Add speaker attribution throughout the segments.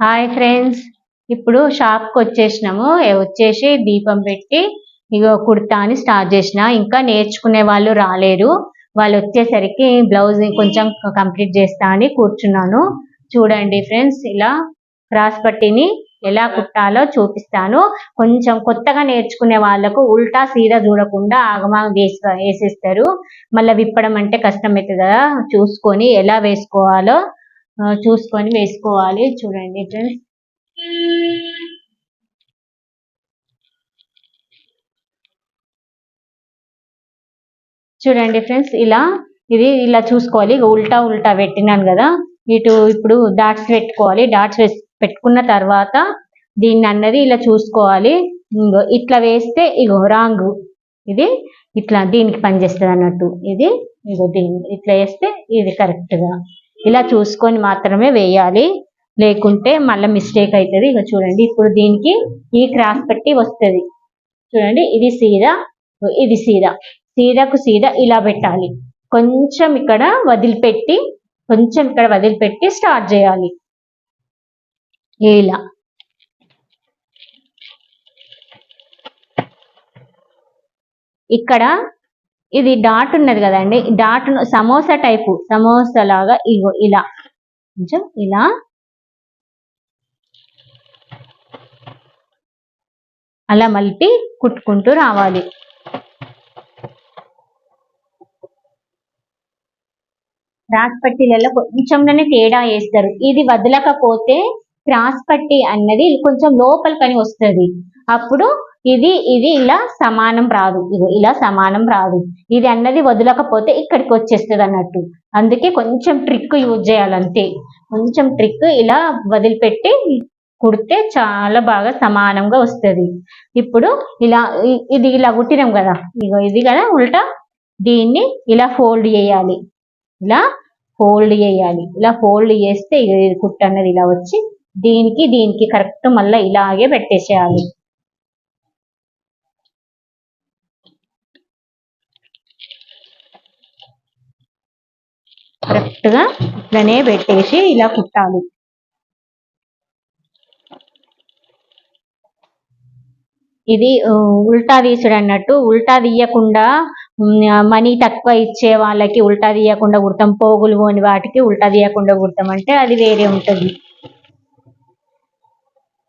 Speaker 1: Hi friends ఇప్పుడు షాప్కి వచ్చేసినాము. వచ్చేసి దీపం పెట్టి ఇగో కుర్తాని స్టార్ట్ చేసిన. ఇంకా నేర్చుకునే వాళ్ళు రాలేరు వాళ్ళు వచ్చేసరికి బ్లౌజ్ కొంచెం కంప్లీట్ చేస్తా అని కూర్చున్నాను. చూడండి ఫ్రెండ్స్ ఇలా క్రాస్ పట్టిని ఎలా కుట్టాలో చూపిస్తాను. కొంచెం కొత్తగా నేర్చుకునే వాళ్ళకు ఉల్టా సీదా చూడకుండా ఆగమాగం వేసి వేసేస్తారు. మళ్ళీ విప్పడం అంటే కష్టం అవుతుంది కదా. చూసుకొని ఎలా వేసుకోవాలో చూసుకొని వేసుకోవాలి. చూడండి ఫ్రెండ్స్. చూడండి ఫ్రెండ్స్ ఇలా ఇది ఇలా చూసుకోవాలి. ఉల్టా ఉల్టా పెట్టినాను కదా. ఇటు ఇప్పుడు డాట్స్ పెట్టుకోవాలి. డాట్స్ పెట్టుకున్న తర్వాత దీన్ని అన్నది ఇలా చూసుకోవాలి. ఇట్లా వేస్తే ఇగో రాంగ్. ఇది ఇట్లా దీనికి పనిచేస్తుంది అన్నట్టు ఇది ఇగో దీన్ని ఇట్లా వేస్తే ఇది కరెక్ట్గా. ఇలా చూసుకొని మాత్రమే వేయాలి. లేకుంటే మళ్ళీ మిస్టేక్ అవుతుంది. ఇక చూడండి ఇప్పుడు దీనికి ఈ క్రాస్ పెట్టి వస్తుంది. చూడండి ఇది సీదా ఇది సీదా. సీదాకు సీదా ఇలా పెట్టాలి. కొంచెం ఇక్కడ వదిలిపెట్టి కొంచెం ఇక్కడ వదిలిపెట్టి స్టార్ట్ చేయాలి. ఇలా. ఇక్కడ ఇది డాట్ ఉన్నది కదండి. డాట్ సమోసా టైపు సమోసా లాగా ఇగో ఇలా. కొంచెం ఇలా. అలా మలిపి కుట్టుకుంటూ రావాలి. క్రాస్ పట్టీలలో కొంచెంలోనే తేడా వేస్తారు. ఇది వదలకపోతే క్రాస్ పట్టి అన్నది కొంచెం లోపలికని వస్తుంది. అప్పుడు ఇది ఇది ఇలా సమానం రాదు. ఇది ఇలా సమానం రాదు. ఇది అన్నది వదలకపోతే ఇక్కడికి వచ్చేస్తుంది అన్నట్టు. అందుకే కొంచెం ట్రిక్ యూజ్ చేయాలంతే. కొంచెం ట్రిక్ ఇలా వదిలిపెట్టి కుడితే చాలా బాగా సమానంగా వస్తుంది. ఇప్పుడు ఇలా ఇది ఇలా కుట్టినాం కదా. ఇగో ఇది కదా ఉల్టా. దీన్ని ఇలా ఫోల్డ్ చేయాలి. ఇలా ఫోల్డ్ చేయాలి. ఇలా ఫోల్డ్ చేస్తే ఇది కుట్టు అన్నది ఇలా వచ్చి దీనికి దీనికి కరెక్ట్ మళ్ళీ ఇలాగే పెట్టేసేయాలి. కరెక్ట్గా ఇట్లనే పెట్టేసి ఇలా కుట్టాలి. ఇది ఉల్టా తీసుడు అన్నట్టు ఉల్టా తీయకుండా మనీ తక్కువ ఇచ్చే వాళ్ళకి ఉల్టా తీయకుండా కుడతాం పోగులు పోని వాటికి ఉల్టా తీయకుండా కుడతాం అంటే అది వేరే ఉంటుంది.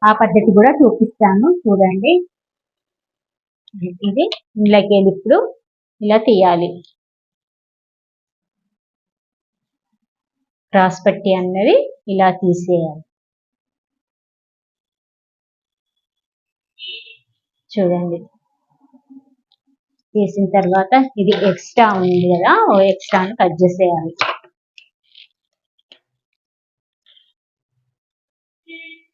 Speaker 1: ఆ పద్ధతి కూడా చూపిస్తాను చూడండి. ఇది ఇంట్లోకి వెళ్ళి ఇప్పుడు ఇలా తీయాలి. పట్టి అన్నది ఇలా తీసేయాలి. చూడండి. తీసిన తర్వాత ఇది ఎక్స్ట్రా ఉంది కదా ఓ ఎక్స్ట్రాని కట్ చేసేయాలి చూడండి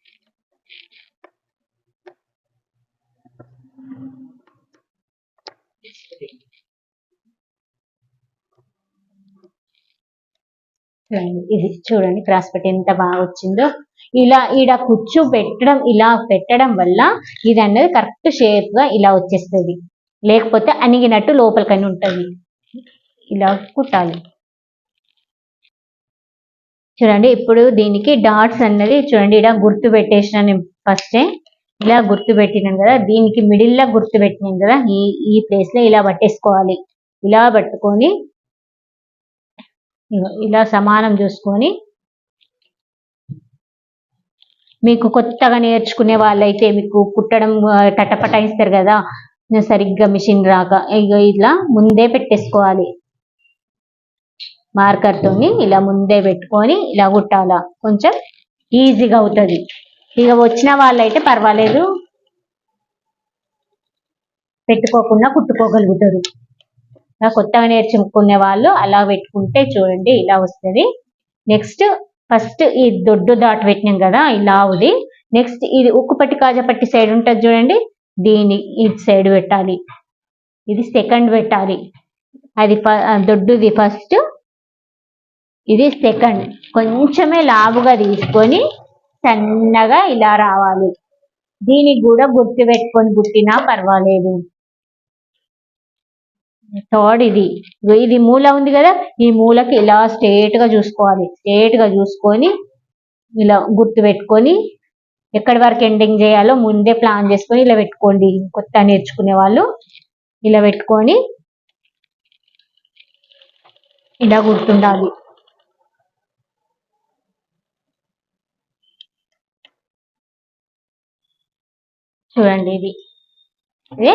Speaker 1: ఇది చూడండి క్రాస్ పెట్టి ఎంత బాగా వచ్చిందో. ఇలా ఈడ కుచ్చు పెట్టడం ఇలా పెట్టడం వల్ల ఇది అన్నది కరెక్ట్ షేప్గా ఇలా వచ్చేస్తుంది. లేకపోతే అణిగినట్టు లోపలికని ఉంటుంది. ఇలా కుట్టాలి. చూడండి ఇప్పుడు దీనికి డాట్స్ అన్నది చూడండి ఇలా గుర్తు పెట్టేసిన నేను ఫస్టే ఇలా గుర్తు పెట్టినాను కదా దీనికి మిడిల్ లా గుర్తు పెట్టినాను కదా ఈ ఈ ప్లేస్లో ఇలా పట్టేసుకోవాలి. ఇలా పట్టుకొని ఇలా సమానం చూసుకొని మీకు కొత్తగా నేర్చుకునే వాళ్ళైతే మీకు కుట్టడం టటపటాయిస్తారు కదా సరిగ్గా మిషన్ రాక ఇగో ఇలా ముందే పెట్టేసుకోవాలి. మార్కర్ తోని ఇలా ముందే పెట్టుకొని ఇలా కుట్టాల. కొంచెం ఈజీగా అవుతుంది. ఇక వచ్చిన వాళ్ళైతే పర్వాలేదు. పెట్టుకోకుండా కుట్టుకోగలుగుతారు. కొత్తగా నేర్చుకునే వాళ్ళు అలా పెట్టుకుంటే చూడండి ఇలా వస్తుంది. నెక్స్ట్ ఫస్ట్ ఈ దొడ్డు దాటు పెట్టినాం కదా ఇలా ఉంది నెక్స్ట్ ఇది ఉక్కు పట్టి కాజపట్టి సైడ్ ఉంటుంది చూడండి. దీని ఇటు సైడ్ పెట్టాలి. ఇది సెకండ్ పెట్టాలి. అది దొడ్డుది ఫస్ట్ ఇది సెకండ్ కొంచెమే లావుగా తీసుకొని సన్నగా ఇలా రావాలి. దీనికి కూడా గుర్తు పెట్టుకొని గుట్టినా పర్వాలేదు. థర్డ్ ఇది. ఇది మూల ఉంది కదా ఈ మూలకి ఇలా స్ట్రేట్గా చూసుకోవాలి. స్ట్రేట్గా చూసుకొని ఇలా గుర్తు పెట్టుకొని ఎక్కడి వరకు ఎండింగ్ చేయాలో ముందే ప్లాన్ చేసుకొని ఇలా పెట్టుకోండి. కొత్త నేర్చుకునే వాళ్ళు ఇలా పెట్టుకొని ఇలా గుర్తుండాలి. చూడండి ఇది. ఇది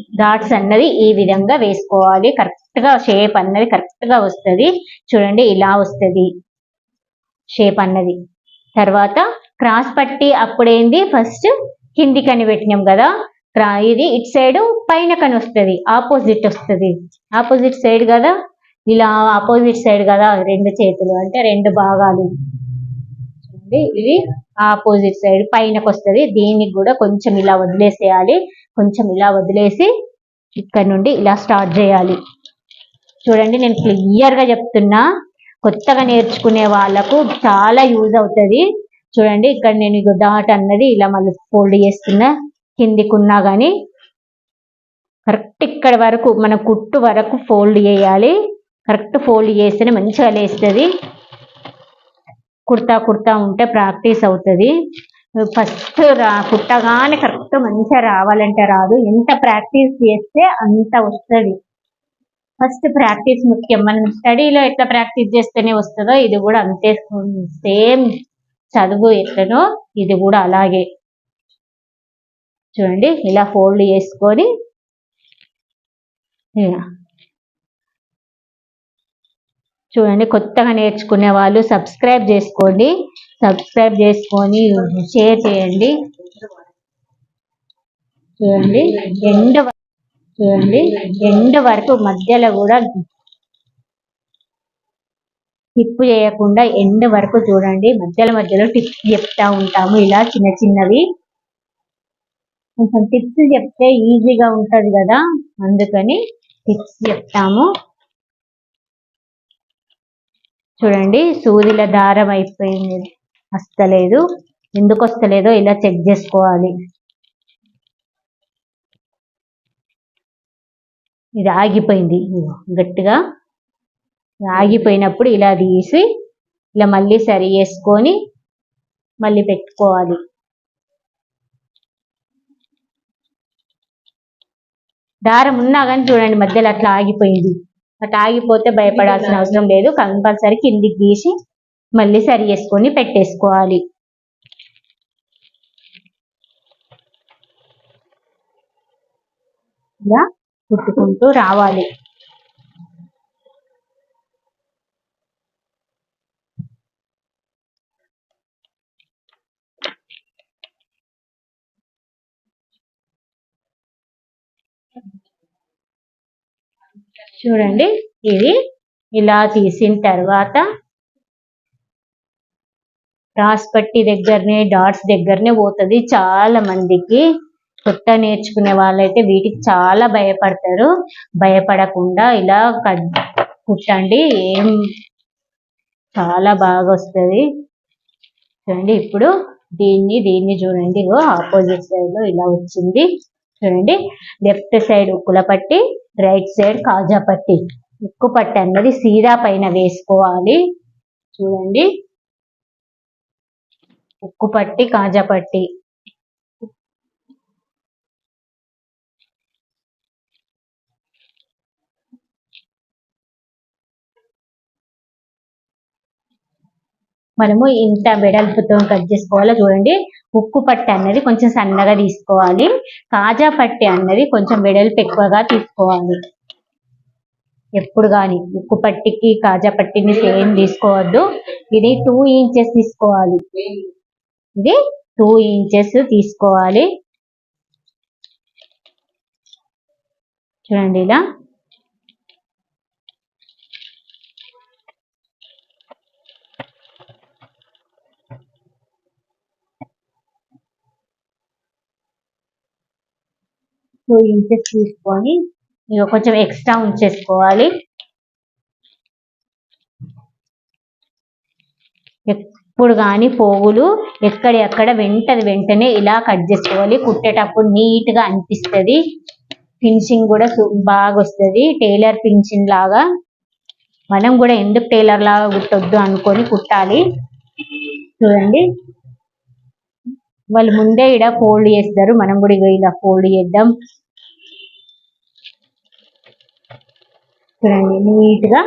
Speaker 1: డాట్స్ అన్నది ఈ విధంగా వేసుకోవాలి. కరెక్ట్గా షేప్ అన్నది కరెక్ట్గా వస్తుంది. చూడండి ఇలా వస్తుంది. షేప్ అన్నది. తర్వాత క్రాస్ పట్టి అప్పుడేంది? ఫస్ట్ కిందికని పెట్టినాం కదా? ఇది ఇటు సైడ్ పైన కని వస్తుంది. ఆపోజిట్ వస్తుంది. ఆపోజిట్ సైడ్ కదా? ఇలా ఆపోజిట్ సైడ్ కదా? రెండు చేతులు అంటే రెండు భాగాలు. చూడండి ఇది ఆపోజిట్ సైడ్ పైనకి వస్తుంది దీనికి కూడా కొంచెం ఇలా వదిలేసేయాలి. కొంచెం ఇలా వదిలేసి ఇక్కడ నుండి ఇలా స్టార్ట్ చేయాలి. చూడండి నేను క్లియర్గా చెప్తున్నా. కొత్తగా నేర్చుకునే వాళ్ళకు చాలా యూజ్ అవుతుంది. చూడండి ఇక్కడ నేను ఇగో డాట్ అన్నది ఇలా మళ్ళీ ఫోల్డ్ చేస్తున్నా. కిందికున్నా కానీ కరెక్ట్ ఇక్కడ వరకు మన కుట్టు వరకు ఫోల్డ్ చేయాలి. కరెక్ట్ ఫోల్డ్ చేస్తేనే మంచిగా లేస్తుంది. కుర్తా కుర్తా ఉంటే ప్రాక్టీస్ అవుతుంది. ఫస్ట్ రా కుట్టగానే కరెక్ట్ మంచిగా రావాలంటే రాదు. ఎంత ప్రాక్టీస్ చేస్తే అంత వస్తుంది. ఫస్ట్ ప్రాక్టీస్ ముఖ్యం. మనం స్టడీలో ఎట్లా ప్రాక్టీస్ చేస్తేనే వస్తుందో ఇది కూడా అంతే. సేమ్ చదువు ఎట్లనో ఇది కూడా అలాగే. చూడండి ఇలా ఫోల్డ్ చేసుకొని. చూడండి కొత్తగా నేర్చుకునే వాళ్ళు సబ్స్క్రైబ్ చేసుకోండి. సబ్స్క్రైబ్ చేసుకొని షేర్ చేయండి. చూడండి ఎండ్ చూడండి ఎండ్ వరకు మధ్యలో కూడా టిప్ చేయకుండా ఎండ్ వరకు చూడండి. మధ్యలో మధ్యలో టిప్స్ చెప్తా ఉంటాము. ఇలా చిన్న చిన్నవి. కొంచెం టిప్స్ చెప్తే ఈజీగా ఉంటుంది కదా. అందుకని టిప్స్ చెప్తాము. చూడండి సూదిల దారం అయిపోయింది. వస్తలేదు. ఎందుకు వస్తలేదో ఇలా చెక్ చేసుకోవాలి. ఇది ఆగిపోయింది. గట్టిగా ఆగిపోయినప్పుడు ఇలా తీసి ఇలా మళ్ళీ సరి చేసుకొని మళ్ళీ పెట్టుకోవాలి. దారం ఉన్నా కానీ చూడండి మధ్యలో అట్లా ఆగిపోయింది. అట్లా ఆగిపోతే భయపడాల్సిన అవసరం లేదు. కంపల్సరీ కిందికి తీసి మళ్ళీ సరి చేసుకొని పెట్టేసుకోవాలి. ఇలా కుట్టుకుంటూ రావాలి. చూడండి. ఇది ఇలా తీసిన తర్వాత క్రాస్ పట్టి దగ్గరనే డాట్స్ దగ్గరనే పోతుంది. చాలా మందికి కొత్త నేర్చుకునే వాళ్ళైతే వీటికి చాలా భయపడతారు. భయపడకుండా ఇలా కుట్టండి. ఏం చాలా బాగా వస్తుంది చూడండి ఇప్పుడు దీన్ని దీన్ని చూడండి. ఆపోజిట్ సైడ్లో ఇలా వచ్చింది. చూడండి. లెఫ్ట్ సైడ్ ఉక్కుల పట్టి రైట్ సైడ్ కాజా పట్టి. ఉక్కు పట్టి అన్నది సీరా పైన వేసుకోవాలి. చూడండి. ఉక్కు పట్టి కాజా పట్టి. మనము ఇంత వెడల్పుతో కట్ చేసుకోవాలో చూడండి. ఉక్కు పట్టి అన్నది కొంచెం సన్నగా తీసుకోవాలి. కాజా పట్టి అన్నది కొంచెం వెడల్పు ఎక్కువగా తీసుకోవాలి. ఎప్పుడు కానీ ఉక్కు పట్టికి కాజా పట్టిని సేమ్ తీసుకోవద్దు. ఇది టూ ఇంచెస్ తీసుకోవాలి. ఇది టూ ఇంచెస్ తీసుకోవాలి. చూడండి ఇలా. టూ ఇంచెస్ తీసుకొని ఇక కొంచెం ఎక్స్ట్రా ఉంచేసుకోవాలి. ఎప్పుడు కానీ పోగులు ఎక్కడ వెంటది వెంటనే ఇలా కట్ చేసుకోవాలి. కుట్టేటప్పుడు నీట్గా ఫినిషింగ్ కూడా బాగా వస్తది. టైలర్ ఫినిషింగ్ లాగా. మనం కూడా ఎందుకు టైలర్ లాగా కుట్టొద్దు అనుకొని కుట్టాలి. చూడండి. వాళ్ళు ముందే ఇడ ఫోల్డ్ చేస్తారు. మనం కూడా ఇగో ఇలా ఫోల్డ్ చేద్దాం. చూడండి నీట్గా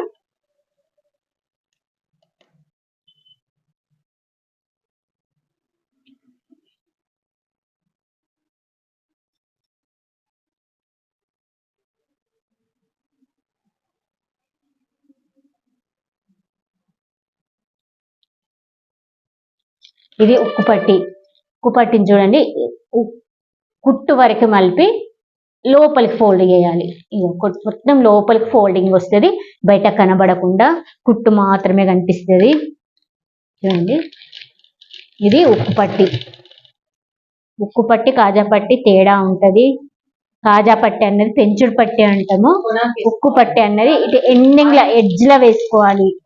Speaker 1: ఇది ఉక్కు పట్టి. ఉక్కు పట్టిని చూడండి. ఉ- కుట్టు వరకు మలిపి లోపలికి ఫోల్డ్ చేయాలి. మొత్తం లోపలికి ఫోల్డింగ్ వస్తుంది. బయట కనబడకుండా కుట్టు మాత్రమే కనిపిస్తుంది. చూడండి. ఇది ఉక్కు పట్టి. ఉక్కు పట్టి కాజా పట్టి తేడా ఉంటది. కాజా పట్టి అన్నది పెంచుడు పట్టి అంటాము. ఉక్కు పట్టి అన్నది ఇటు ఎండింగ్ లా ఎడ్జ్ లా వేసుకోవాలి.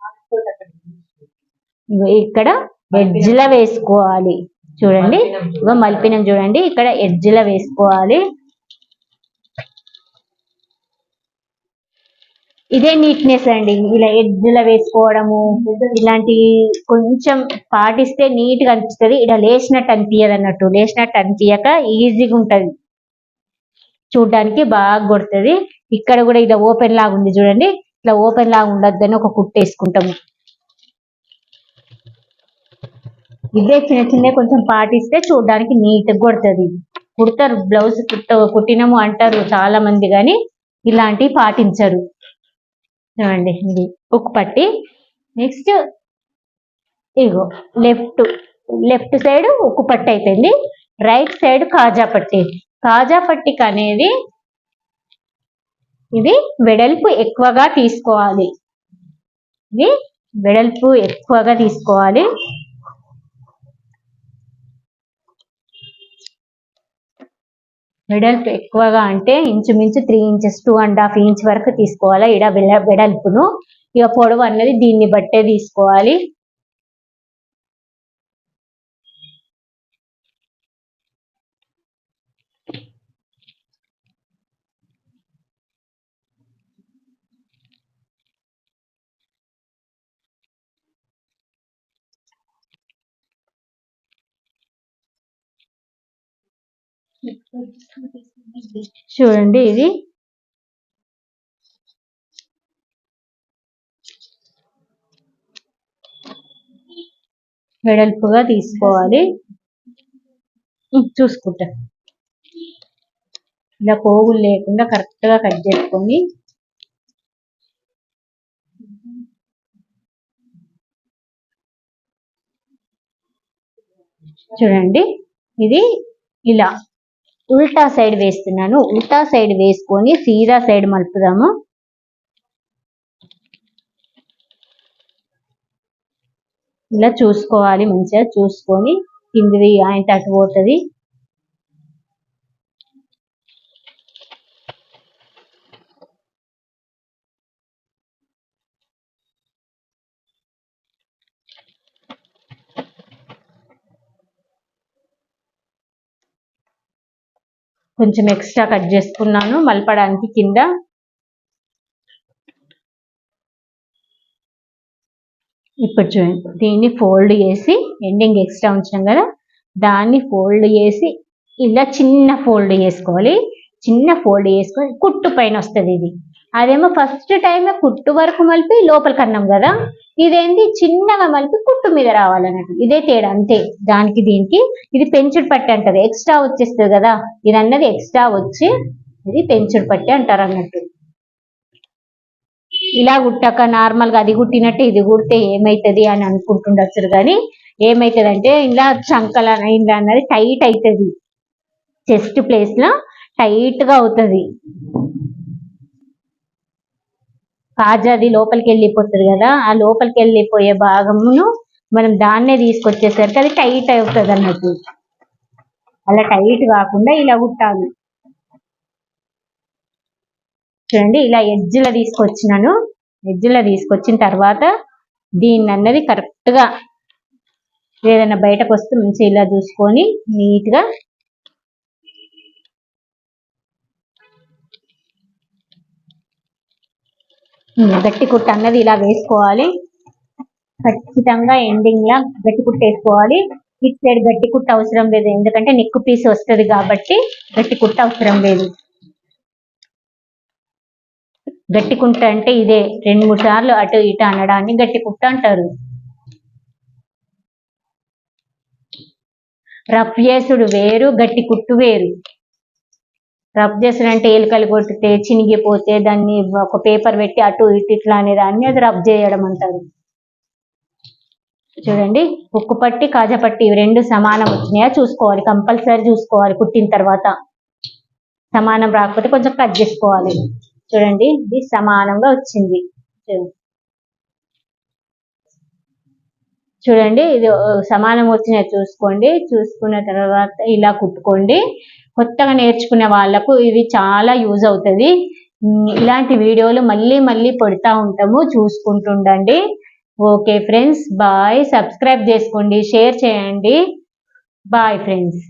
Speaker 1: ఇక్కడ ఎడ్జ్ లా వేసుకోవాలి. చూడండి. ఇగో మలిపినం చూడండి. ఇక్కడ ఎడ్జ్ లా వేసుకోవాలి. ఇదే నీట్నెస్ అండి. ఇలా ఎడ్జ్ లా వేసుకోవడము ఇలాంటి కొంచెం పాటిస్తే నీట్గా అనిపిస్తుంది. ఇలా లేచినట్టు అనిపించదు అన్నట్టు. లేచినట్టు అనిపించక ఈజీగా ఉంటది. చూడడానికి బాగా కొడుతుంది. ఇక్కడ కూడా ఇలా ఓపెన్ లాగా ఉంది చూడండి. ఇట్లా ఓపెన్ లాగా ఉండొద్దని ఒక కుట్టు వేసుకుంటాము. ఇదే చిన్న చిన్న కొంచెం పాటిస్తే చూడడానికి నీట్గా కొడుతుంది. కుడతారు బ్లౌజ్ కుట్ట కుట్టినము అంటారు చాలా మంది కానీ ఇలాంటివి పాటించరు. చూడండి ఇది ఉక్కు పట్టి. నెక్స్ట్ ఇగో లెఫ్ట్ లెఫ్ట్ సైడ్ ఉక్కు పట్టి అయిపోయింది. రైట్ సైడ్ కాజా పట్టి. కాజా పట్టికి అనేది ఇది వెడల్పు ఎక్కువగా తీసుకోవాలి. ఇది వెడల్పు ఎక్కువగా తీసుకోవాలి. వెడల్పు ఎక్కువగా అంటే ఇంచుమించు three inches two and half inch వరకు తీసుకోవాలి. ఇడ వెడల్పును. ఇక పొడవు అన్నది దీన్ని బట్టే తీసుకోవాలి. చూడండి ఇది. వెడల్పుగా తీసుకోవాలి. చూసుకుంటా. ఇలా పోగులు లేకుండా కరెక్ట్గా కట్ చేసుకొని. చూడండి. ఇది ఇలా. ఉల్టా సైడ్ వేస్తున్నాను. ఉల్టా సైడ్ వేసుకొని సీదా సైడ్ మలుపుదాము. ఇలా చూసుకోవాలి మంచిగా. చూసుకొని కిందిది ఆయన అటు పోతుంది. కొంచెం ఎక్స్ట్రా కట్ చేసుకున్నాను మలపడానికి కింద. ఇప్పుడు చూడండి దీన్ని ఫోల్డ్ చేసి ఎండింగ్ ఎక్స్ట్రా ఉంచాం కదా దాన్ని ఫోల్డ్ చేసి ఇలా చిన్న ఫోల్డ్ చేసుకోవాలి. చిన్న ఫోల్డ్ చేసుకొని కుట్టు పైన వస్తుంది ఇది. అదేమో ఫస్ట్ టైం కుట్టు వరకు మలిపి లోపలికి అన్నాం కదా? ఇదేంటి చిన్నగా మలిపి కుట్టు మీద రావాలన్నట్టు. ఇదే తేడా అంతే. దానికి దీనికి ఇది పెంచుడు పట్టి అంటారు ఎక్స్ట్రా వచ్చేస్తుంది కదా? ఇది అన్నది ఎక్స్ట్రా వచ్చి ఇది పెంచుడు పట్టి అంటారు అన్నట్టు. ఇలా కుట్టాక నార్మల్గా అది కుట్టినట్టు ఇది కుడితే ఏమైతుంది అని అనుకుంటుండొచ్చు కానీ ఏమైతుంది అంటే ఇలా చంకల ఇలా అన్నది టైట్ అవుతుంది చెస్ట్ ప్లేస్లో టైట్గా అవుతుంది కాజాది లోపలికి వెళ్ళిపోతుంది కదా ఆ లోపలికి వెళ్ళిపోయే భాగమును మనం దాన్నే తీసుకొచ్చేసరికి అది టైట్ అవుతుంది అన్నట్టు. అలా టైట్ కాకుండా ఇలా కుట్టాలి చూడండి ఇలా ఎడ్జ్లో తీసుకొచ్చినాను. ఎడ్జ్లో తీసుకొచ్చిన తర్వాత దీన్ని అన్నది కరెక్ట్గా ఏదైనా బయటకు వస్తే మంచి ఇలా చూసుకొని నీట్గా ఉమ్, గట్టి కుట్ట అన్నది ఇలా వేసుకోవాలి. ఖచ్చితంగా ఎండింగ్ లా గట్టి కుట్టేసుకోవాలి ఇటు సైడ్ గట్టి కుట్ట అవసరం లేదు. ఎందుకంటే నిక్కు పీస్ వస్తది కాబట్టి గట్టి కుట్ట అవసరం లేదు. గట్టి కుట్ట అంటే ఇదే. రెండు మూడు సార్లు అటు ఇటు అనడాన్ని గట్టి కుట్ట అంటారు. రఫ్ చేసుడు వేరు గట్టి కుట్టు వేరు. రబ్ చేసుడు ఏలికలు కొట్టితే చినిగిపోతే దాన్ని ఒక పేపర్ పెట్టి అటు ఇటు ఇట్లా అనే దాన్ని అది రబ్ చేయడం అంటారు. చూడండి ఉక్కు పట్టి కాజపట్టి ఇవి రెండు సమానం వచ్చినాయా? చూసుకోవాలి కంపల్సరీ చూసుకోవాలి కుట్టిన తర్వాత. సమానం రాకపోతే కొంచెం కట్ చేసుకోవాలి. చూడండి ఇది సమానంగా వచ్చింది. చూడండి. ఇది సమానం వచ్చినాయి చూసుకోండి. చూసుకున్న తర్వాత ఇలా కుట్టుకోండి. కొత్తగా నేర్చుకునే వాళ్ళకు ఇది చాలా యూజ్ అవుతుంది. ఇలాంటి వీడియోలు మళ్ళీ మళ్ళీ పెడతా ఉంటాము. చూసుకుంటుండండి. Okay friends bye. సబ్స్క్రైబ్ చేసుకోండి. షేర్ చేయండి. Bye friends.